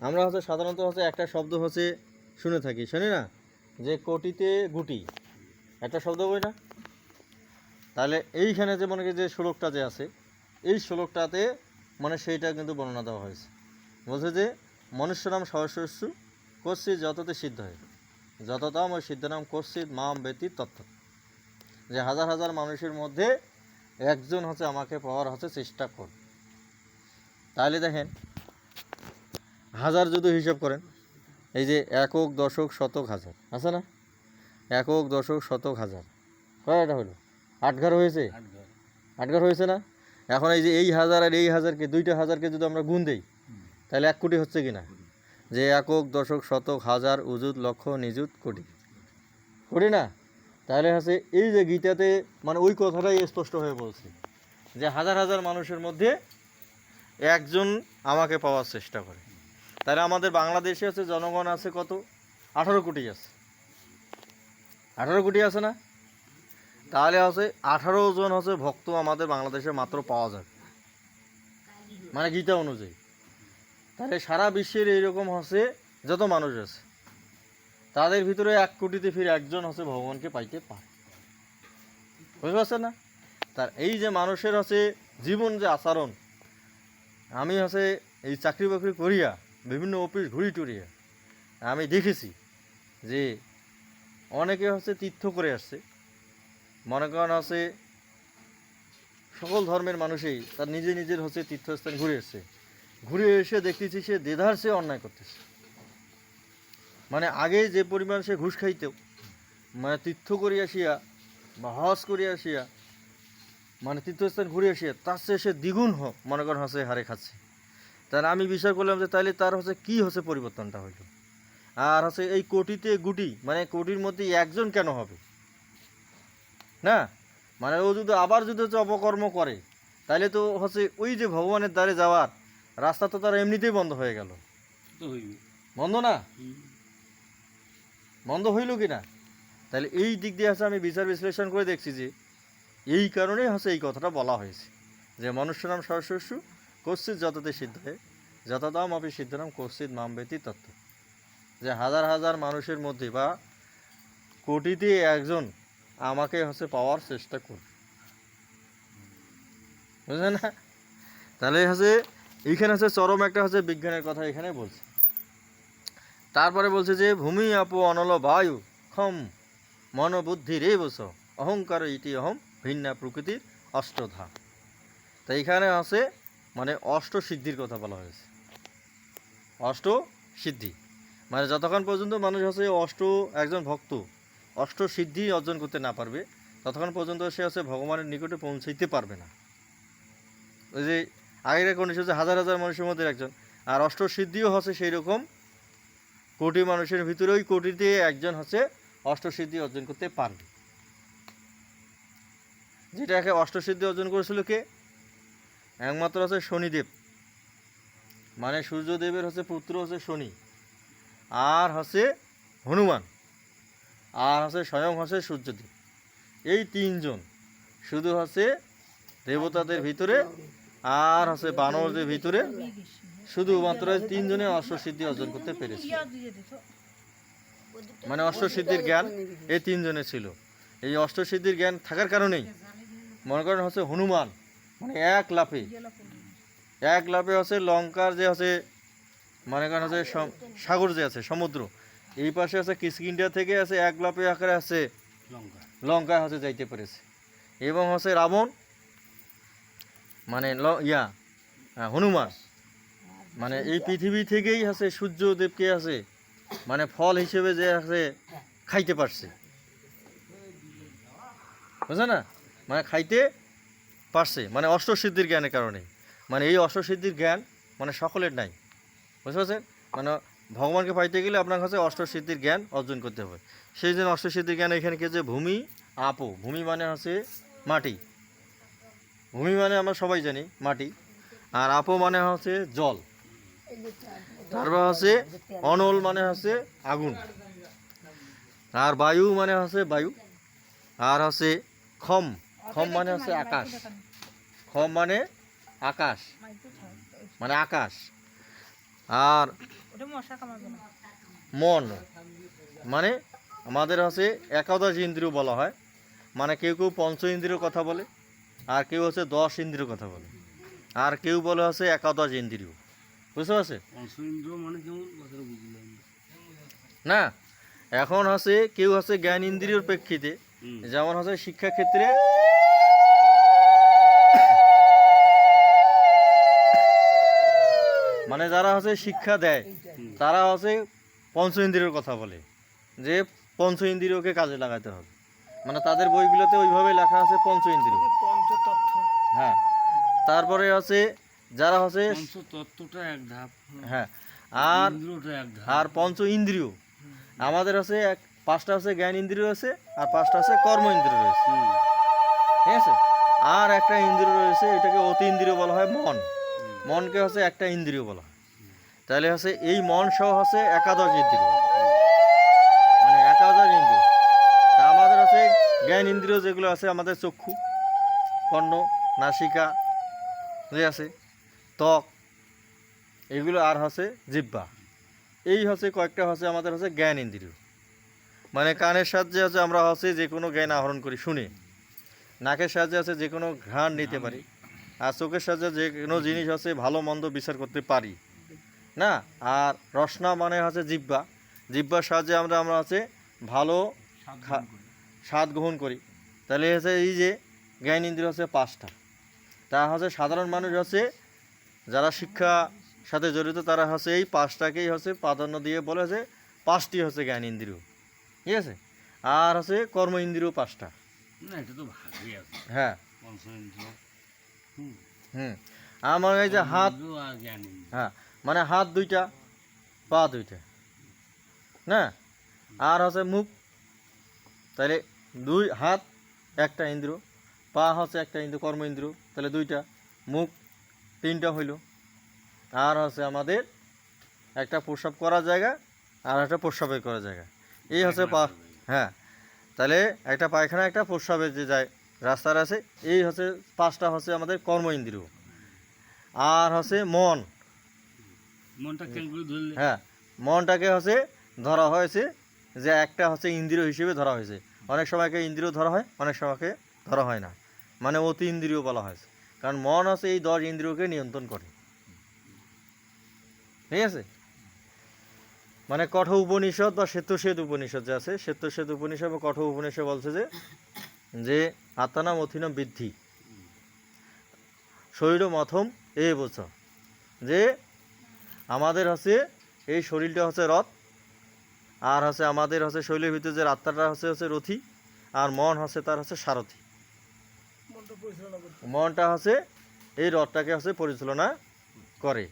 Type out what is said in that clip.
আমরা হচ্ছে সাধারণত হচ্ছে একটা শব্দ হচ্ছে শুনে থাকি, শুনি না? যে কোটিতে গুটি। একটা শব্দ বই না? তাহলে এইখানে যে মনে যে শ্লোকটা যে আছে, এই শ্লোকটাতে মানে সেইটা কিন্তু বর্ণনা দেওয়া হয়েছে। বলছে যে মনুষ্যনাম সহস্রস্যু কশ্চিত যততে সিদ্ধ হয়। যততাম ওই সিদ্ধনাম কশ্চিত মাম ব্যতীত তত্ত্ব যে হাজার হাজার মানুষের মধ্যে একজন হচ্ছে আমাকে পাওয়ার হচ্ছে চেষ্টা কর। তাহলে দেখেন হাজার যদি হিসাব করেন এই যে একক দশক শতক হাজার আছে না? একক দশক শতক হাজার। কয়টা হলো? আটঘর হয়েছে? আটঘর। হয়েছে না? এখন এই যে এই হাজার আর এই হাজারকে দুইটা হাজারকে যদি আমরা গুণ দেই তাহলে এক কোটি হচ্ছে কি না যে একক দশক শতক হাজার উজুত লক্ষ নিযুত কোটি। কোটি না? তাহলে হচ্ছে এই যে গীতাতে মানে ওই কথাটাই স্পষ্ট হয়ে বলছে যে হাজার হাজার মানুষের মধ্যে একজন আমাকে পাওয়ার চেষ্টা করে। তাহলে আমাদের বাংলাদেশে হচ্ছে জনগণ আছে কত? আঠারো কোটি আছে। আঠারো কোটি আছে না? তাহলে হচ্ছে আঠারো জন হচ্ছে ভক্ত আমাদের বাংলাদেশে মাত্র পাওয়া যাবে। মানে গীতা অনুযায়ী। তাহলে সারা বিশ্বের এইরকম হচ্ছে যত মানুষ আছে, তাদের ভিতরে এক কোটিতে ফিরে একজন হচ্ছে ভগবানকে পাইতে পারে। বুঝতে পারছেন না? তার এই যে মানুষের হচ্ছে জীবন যে আচরণ, আমি হচ্ছে এই চাকরি বাকরি করিয়া বিভিন্ন অফিস ঘুরি টুরিয়া আমি দেখেছি যে অনেকে হচ্ছে তীর্থ করে আসছে। মনে করেন হচ্ছে সকল ধর্মের মানুষই তার নিজে নিজের হচ্ছে তীর্থস্থান ঘুরে এসছে। ঘুরে এসে দেখতেছি সে দেধার সে অন্যায় করতেছে। মানে আগে যে পরিমাণ সে ঘুষ খাইত মানে তীর্থ করে আসিয়া বা হজ করে আসিয়া মানে তীর্থস্থান ঘুরে আসিয়া, তার চেয়ে সে দ্বিগুণ হোক মনে করেন হচ্ছে হারে খাচ্ছে। তাহলে আমি বিচার করলাম যে তাহলে তার হচ্ছে কি হচ্ছে পরিবর্তনটা হইল? আর হচ্ছে এই কোটিতে গুটি মানে কোটির মধ্যে একজন কেন হবে? না? মানে ও যদি আবার যদি হচ্ছে অপকর্ম করে তাহলে তো হচ্ছে ওই যে ভগবানের দ্বারে যাওয়ার রাস্তা তো তার এমনিতেই বন্ধ হয়ে গেল। বন্ধ না? বন্ধ হইল কি না তাহলে এই দিক দিয়ে হচ্ছে আমি বিচার বিশ্লেষণ করে দেখছি যে এই কারণেই হচ্ছে এই কথাটা বলা হয়েছে। যে মনুষ্য নাম সরস্বস্যু কশ্চিত যততে সিদ্ধ যতদাম আপনি সিদ্ধনাম কশ্চিত মাম ব্যতি তত্ত্ব। যে হাজার হাজার মানুষের মধ্যে বা কোটিতে একজন আমাকে হচ্ছে পাওয়ার চেষ্টা করবে। বুঝলেন না? তাহলে হচ্ছে এইখানে হচ্ছে চরম একটা হচ্ছে বিজ্ঞানের কথা এখানে বলছে। তারপরে বলছে যে, ভূমি আপু অনল বায়ু, ক্ষম মনোবুদ্ধি রে বস অহংকার ইতি অহম ভিন্না প্রকৃতির অষ্টধা। তো এইখানে আছে মানে অষ্ট সিদ্ধির কথা বলা হয়েছে। অষ্ট সিদ্ধি। মানে যতক্ষণ পর্যন্ত মানুষ হচ্ছে অষ্ট একজন ভক্ত, অষ্ট সিদ্ধি অর্জন করতে না পারবে, ততক্ষণ পর্যন্ত সে হচ্ছে ভগবানের নিকটে পৌঁছাইতে পারবে না। ওই যে আগের কন্ডিশন হচ্ছে হাজার হাজার মানুষের মধ্যে একজন, আর অষ্ট সিদ্ধিও হচ্ছে সেই রকম কোটি মানুষের ভিতরে ওই কোটিতে একজন হচ্ছে অষ্টসিদ্ধি অর্জন করতে পারবে। যেটাকে অষ্টসিদ্ধি অর্জন করেছিল কে? একমাত্র আছে শনিদেব। মানে সূর্যদেবের হচ্ছে পুত্র হচ্ছে শনি। আর হচ্ছে হনুমান। আর হচ্ছে স্বয়ং হচ্ছে সূর্যদেব। এই তিনজন। শুধু হচ্ছে দেবতাদের ভিতরে আর হচ্ছে বানরদের ভিতরে শুধুমাত্র তিনজনে অষ্টসিদ্ধি অর্জন করতে পেরেছে। মানে অষ্টসিদ্ধির জ্ঞান এই তিনজনে ছিল। এই অষ্টসিদ্ধির জ্ঞান থাকার কারণেই মনে করেন হচ্ছে হনুমান মানে এক লাফে। এক লাফে হচ্ছে লঙ্কার যে হচ্ছে মনে করেন হচ্ছে সাগর যে আছে সমুদ্র এই পাশে আছে কিসকিন্ডিয়া থেকে আছে এক লাফে আকারে আছে লঙ্কায় হচ্ছে যাইতে পেরেছে। এবং হচ্ছে রাবণ মানে ইয়া হনুমান মানে এই পৃথিবী থেকেই আছে সূর্যদেবকে আছে মানে ফল হিসেবে যে আছে খাইতে পারছে। বুঝছে না? মানে খাইতে পারছে মানে অষ্টসিদ্ধির জ্ঞানের কারণে মানে এই অষ্টসিদ্ধির জ্ঞান মানে সকলের নাই। বুঝতে পারছেন? মানে ভগবানকে পাইতে গেলে আপনার কাছে অষ্টসিদ্ধির জ্ঞান অর্জন করতে হবে। সেই জন্য অষ্টসিদ্ধির জ্ঞান এখানে কি যে ভূমি, আপো। ভূমি মানে হচ্ছে মাটি। ভূমি মানে আমরা সবাই জানি, মাটি। আর আপো মানে হচ্ছে জল। তারপর হচ্ছে অনল মানে হচ্ছে আগুন। আর বায়ু মানে হচ্ছে বায়ু। আর হচ্ছে খম। খম মানে হচ্ছে আকাশ। খম মানে আকাশ। মানে আকাশ। আর মন। মানে আমাদের হচ্ছে একাদশ ইন্দ্রিয় বলা হয়। মানে কেউ কেউ পঞ্চ ইন্দ্রিয়র কথা বলে আর কেউ হচ্ছে দশ ইন্দ্রিয়র কথা বলে। আর কেউ বলে হচ্ছে একাদশ ইন্দ্রিয়। বুঝতে পারছে? মানে না। না এখন হচ্ছে কেউ হচ্ছে জ্ঞান ইন্দ্রিয়র প্রেক্ষিতে। যেমন হচ্ছে শিক্ষাক্ষেত্রে মানে যারা হচ্ছে শিক্ষা দেয় তারা হচ্ছে পঞ্চ ইন্দ্রিয়র কথা বলে যে পঞ্চ ইন্দ্রিয়কে কাজে লাগাতে হবে। মানে তাদের বইগুলোতে ওইভাবে লেখা আছে পঞ্চ ইন্দ্রিয় পঞ্চতত্ত্ব। হ্যাঁ তারপরে হচ্ছে যারা হচ্ছে পঞ্চতত্ত্বটা এক ধাপ হ্যাঁ আর ইন্দ্রটা এক ধাপ। আর পঞ্চ ইন্দ্রিয় আমাদের হচ্ছে এক পাঁচটা হচ্ছে জ্ঞান ইন্দ্রিয় আছে আর পাঁচটা হচ্ছে কর্ম ইন্দ্রিয় রয়েছে। ঠিক আছে? আর একটা ইন্দ্রিয় রয়েছে, এটাকে অতি ইন্দ্রিয় বলা হয় মন। মনকে হচ্ছে একটা ইন্দ্রিয় বলা হয়। তাহলে হচ্ছে এই মন সহ হচ্ছে একাদশ ইন্দ্রিয়। মানে একাদশ ইন্দ্রিয়। তা আমাদের হচ্ছে জ্ঞান ইন্দ্রিয় যেগুলো আছে, আমাদের চক্ষু, কর্ণ, নাসিকা যে আছে? ত্বক, এগুলো আর হচ্ছে জিব্বা এই হচ্ছে কয়েকটা হচ্ছে আমাদের হচ্ছে জ্ঞান ইন্দ্রিয়। মানে কানের সাহায্যে হচ্ছে আমরা হচ্ছে যে কোনো জ্ঞান আহরণ করি শুনে। নাকের সাহায্যে আছে যে কোনো ঘ্রাণ নিতে পারি। আর চোখের সাহায্যে যে কোনো জিনিস আছে ভালো মন্দ বিচার করতে পারি। না? আর রসনা মানে হচ্ছে জিব্বা জিব্বার সাহায্যে আমরা আমরা হচ্ছে ভালো স্বাদ গ্রহণ করি। তাহলে হচ্ছে এই যে জ্ঞান ইন্দ্রিয় হচ্ছে পাঁচটা। তা হচ্ছে সাধারণ মানুষ হচ্ছে যারা শিক্ষা সাথে জড়িত তারা হচ্ছে এই পাঁচটাকেই হচ্ছে প্রাধান্য দিয়ে বলে যে পাঁচটি হচ্ছে জ্ঞান ইন্দ্রিয়। ঠিক আছে? আর হচ্ছে কর্ম ইন্দ্রিয় পাঁচটা। না এটা তো ভাগই আছে। হ্যাঁ। হুম। আমার এই যে হাত হ্যাঁ মানে হাত দুইটা পা দুইটা। না? আর হচ্ছে মুখ। তাহলে দুই হাত একটা ইন্দ্র পা হচ্ছে একটা ইন্দ্র কর্ম ইন্দ্র তাহলে দুইটা মুখ তিনটা হইল। আর হচ্ছে আমাদের একটা প্রস্রাব করার জায়গা আর একটা প্রস্রাবের করার জায়গা। এই হচ্ছে পা হ্যাঁ। তাহলে একটা পায়খানা একটা প্রস্রাবের যে যায় রাস্তার আছে এই হচ্ছে পাঁচটা হচ্ছে আমাদের কর্ম ইন্দ্রিয় আর হচ্ছে মন। হ্যাঁ মনটাকে হচ্ছে ধরা হয়েছে যে একটা হচ্ছে ইন্দ্রিয় হিসেবে ধরা হয়েছে। অনেক সময়কে ইন্দ্রিয় ধরা হয় অনেক সময়কে ধরা হয় না। মানে অতি ইন্দ্রিয় বলা হয়েছে। কারণ মন হচ্ছে এই দশ ইন্দ্রিয়কে নিয়ন্ত্রণ করে। ঠিক আছে? মানে কঠোর উপনিষদ বা শ্বেতশ্বেত উপনিষদ যে আছে শ্বেতশ্বেত উপনিষদ বা কঠোর উপনিষদ বলছে যে যে আত্মানাম অথিনম বৃদ্ধি। শরীর মথম এ বোঝ। যে আমাদের হচ্ছে এই শরীরটা হচ্ছে রথ আর হচ্ছে আমাদের হচ্ছে শরীরের ভিতরে যে আত্মাটা হচ্ছে হচ্ছে রথি আর মন হচ্ছে তার হচ্ছে সারথি। মনটা হচ্ছে এই রথটাকে হচ্ছে পরিচালনা করে।